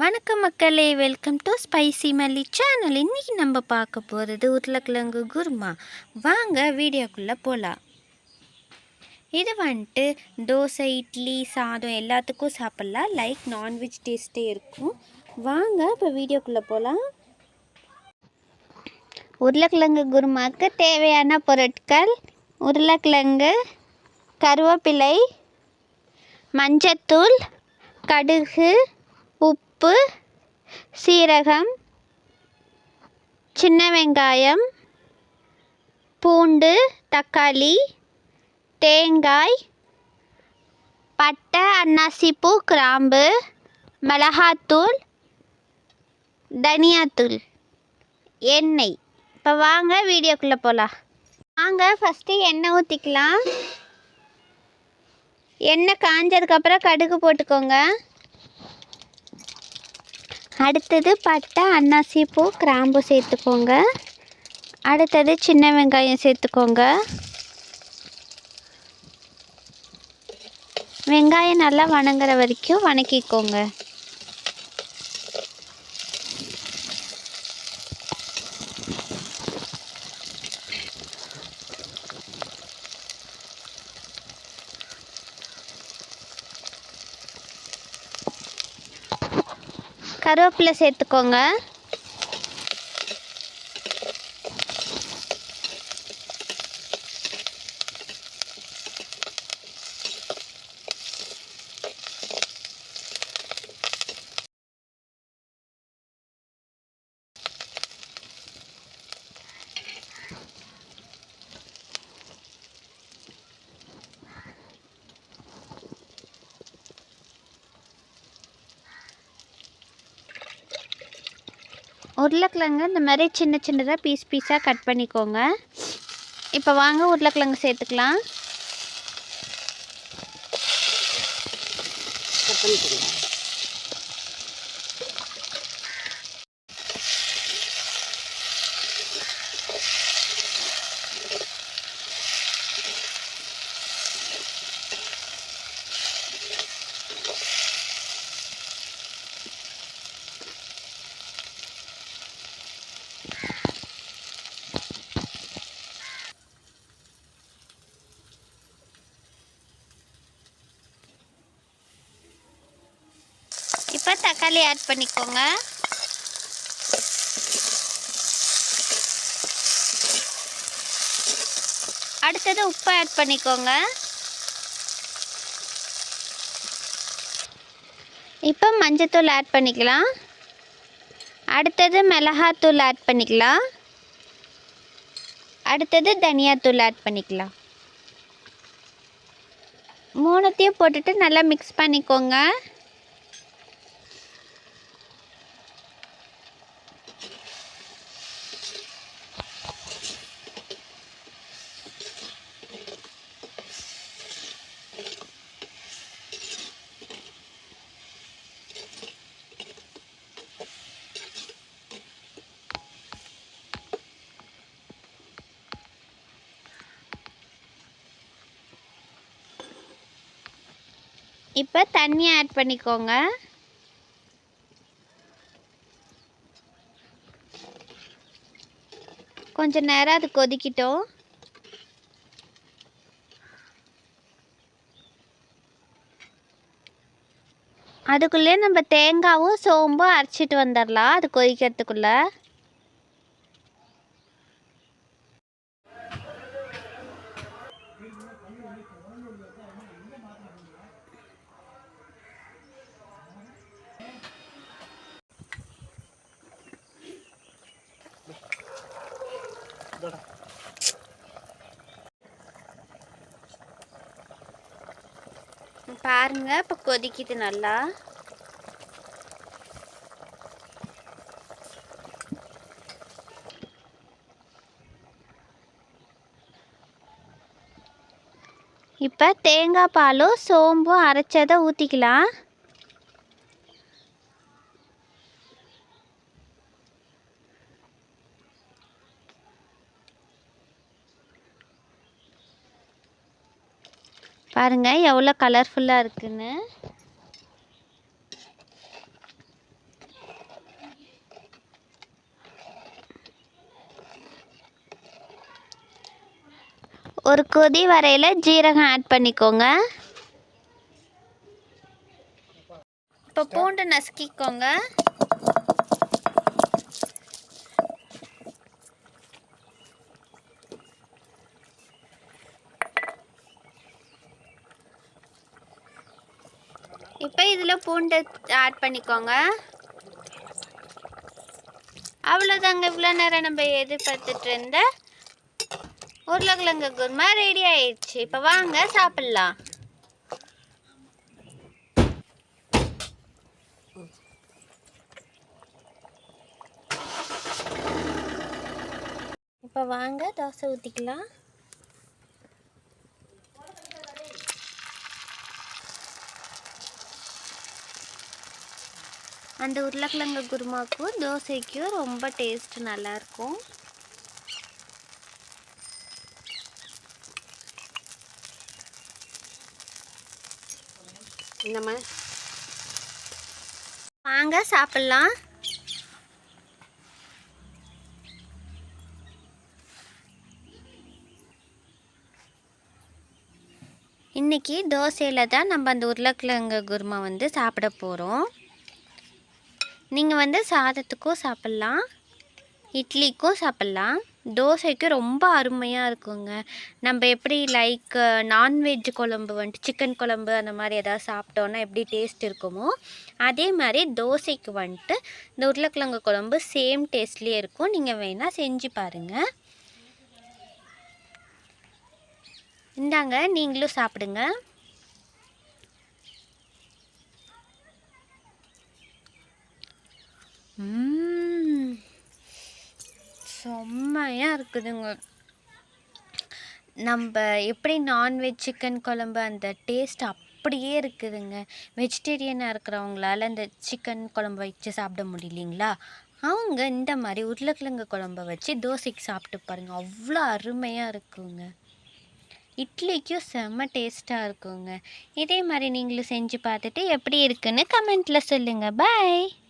வணக்கம் மக்களே welcome to spicy Malli channel இன்றைக்கி நம்ம பார்க்க போகிறது உருளைக்கிழங்கு குருமா. வாங்க வீடியோக்குள்ளே போகலாம் இது வந்துட்டு தோசை இட்லி சாதம் எல்லாத்துக்கும் சாப்பிட்லாம். லைக் நான்வெஜ் டேஸ்ட்டே இருக்கும். வாங்க இப்போ வீடியோக்குள்ளே போகலாம் உருளைக்கிழங்கு குருமாவுக்கு தேவையான பொருட்கள் உருளைக்கிழங்கு கருவேப்பிலை மஞ்சத்தூள் கடுகு உப்பு சீரகம் சின்ன வெங்காயம் பூண்டு தக்காளி தேங்காய் பட்டை அன்னாசிப்பூ கிராம்பு மிளகாத்தூள் தனியாத்தூள் எண்ணெய். இப்போ வாங்க வீடியோக்குள்ளே போகலாம் வாங்க ஃபஸ்ட்டு எண்ணெய் ஊற்றிக்கலாம் எண்ணெய் காஞ்சதுக்கப்புறம் கடுகு போட்டுக்கோங்க. அடுத்தது பட்டை அன்னாசி பூ கிராம்பு சேர்த்துக்கோங்க. அடுத்தது சின்ன வெங்காயம் சேர்த்துக்கோங்க. வெங்காயம் நல்லா வணங்குற வரைக்கும் வணக்கிக்கோங்க. கருவேப்பிலை சேர்த்துக்கோங்க. உருளைக்கிழங்கு இந்த மாதிரி சின்ன சின்னதாக பீஸ் பீஸாக கட் பண்ணிக்கோங்க. இப்போ வாங்க உருளைக்கிழங்கு சேர்த்துக்கலாம். இப்போ தக்காளி ஆட் பண்ணிக்கோங்க அடுத்தது உப்பு ஆட் பண்ணிக்கோங்க ah? இப்போ மஞ்சத்தூள் ஆட் பண்ணிக்கலாம். அடுத்தது மிளகாத்தூள் ஆட் பண்ணிக்கலாம். அடுத்தது தனியாத்தூள் ஆட் பண்ணிக்கலாம். மூணுத்தையும் போட்டுட்டு நல்லா மிக்ஸ் பண்ணிக்கோங்க. இப்போ தண்ணி ஆட் பண்ணிக்கோங்க. கொஞ்ச நேரம் அது கொதிக்கிட்டோம். அதுக்குள்ளே நம்ம தேங்காவும் சோம்பும் அரைச்சிட்டு வந்துடலாம். அது கொதிக்கிறதுக்குள்ளே. பாருங்க இப்போ கொதிக்குது நல்லா. இப்போ தேங்காய் பாலும் சோம்பும் அரைச்சதை ஊற்றிக்கலாம் பாருங்கள் எவ்வளோ கலர்ஃபுல்லாக இருக்குன்னு. ஒரு கொதி வரையில் ஜீரகம் ஆட் பண்ணிக்கோங்க. இப்போ பூண்டு நசுக்கிக்கோங்க. இப்போ இதில் பூண்டு ஆட் பண்ணிக்கோங்க. அவ்வளோதாங்க இவ்வளோ நேரம் நம்ம எதிர்பார்த்துட்டு இருந்த உருளைக்கிழங்கு குருமா ரெடி ஆயிடுச்சு. இப்போ வாங்க சாப்பிட்லாம். இப்போ வாங்க தோசை ஊற்றிக்கலாம் அந்த உருளைக்கிழங்கு குருமாவுக்கும் தோசைக்கும் ரொம்ப டேஸ்ட் நல்லாயிருக்கும். என்னம்மா வாங்க சாப்பிட்லாம். இன்னைக்கு தோசையில் தான் நம்ம அந்த உருளைக்கிழங்கு குருமா வந்து சாப்பிட போகிறோம் நீங்கள் வந்து சாதத்துக்கும் சாப்பிட்லாம் இட்லிக்கும் சாப்பிட்லாம். தோசைக்கு ரொம்ப அருமையாக இருக்குங்க. நம்ம எப்படி லைக் நான்வெஜ் குழம்பு வந்துட்டு சிக்கன் குழம்பு அந்த மாதிரி எதாவது சாப்பிட்டோன்னா எப்படி டேஸ்ட் இருக்குமோ அதே மாதிரி தோசைக்கு வந்துட்டு இந்த உருளைக்கிழங்கு குழம்பு சேம் டேஸ்ட்லேயே இருக்கும். நீங்கள் வேணால் செஞ்சு பாருங்கள் இந்தாங்க நீங்களும் சாப்பிடுங்க. செம்மையாக இருக்குதுங்க. நம்ம எப்படி நான்வெஜ் சிக்கன் குழம்பு அந்த டேஸ்ட் அப்படியே இருக்குதுங்க. வெஜிடேரியனாக இருக்கிறவங்களால இந்த சிக்கன் குழம்பு வச்சு சாப்பிட முடியலைங்களா? அவங்க இந்த மாதிரி உருளைக்கிழங்கு குழம்ப வச்சு தோசைக்கு சாப்பிட்டு பாருங்கள் அவ்வளோ அருமையாக இருக்குங்க. இட்லிக்கும் செம்ம டேஸ்ட்டாக இருக்குங்க. இதே மாதிரி நீங்களும் செஞ்சு பார்த்துட்டு எப்படி இருக்குன்னு கமெண்ட்டில் சொல்லுங்கள் பாய்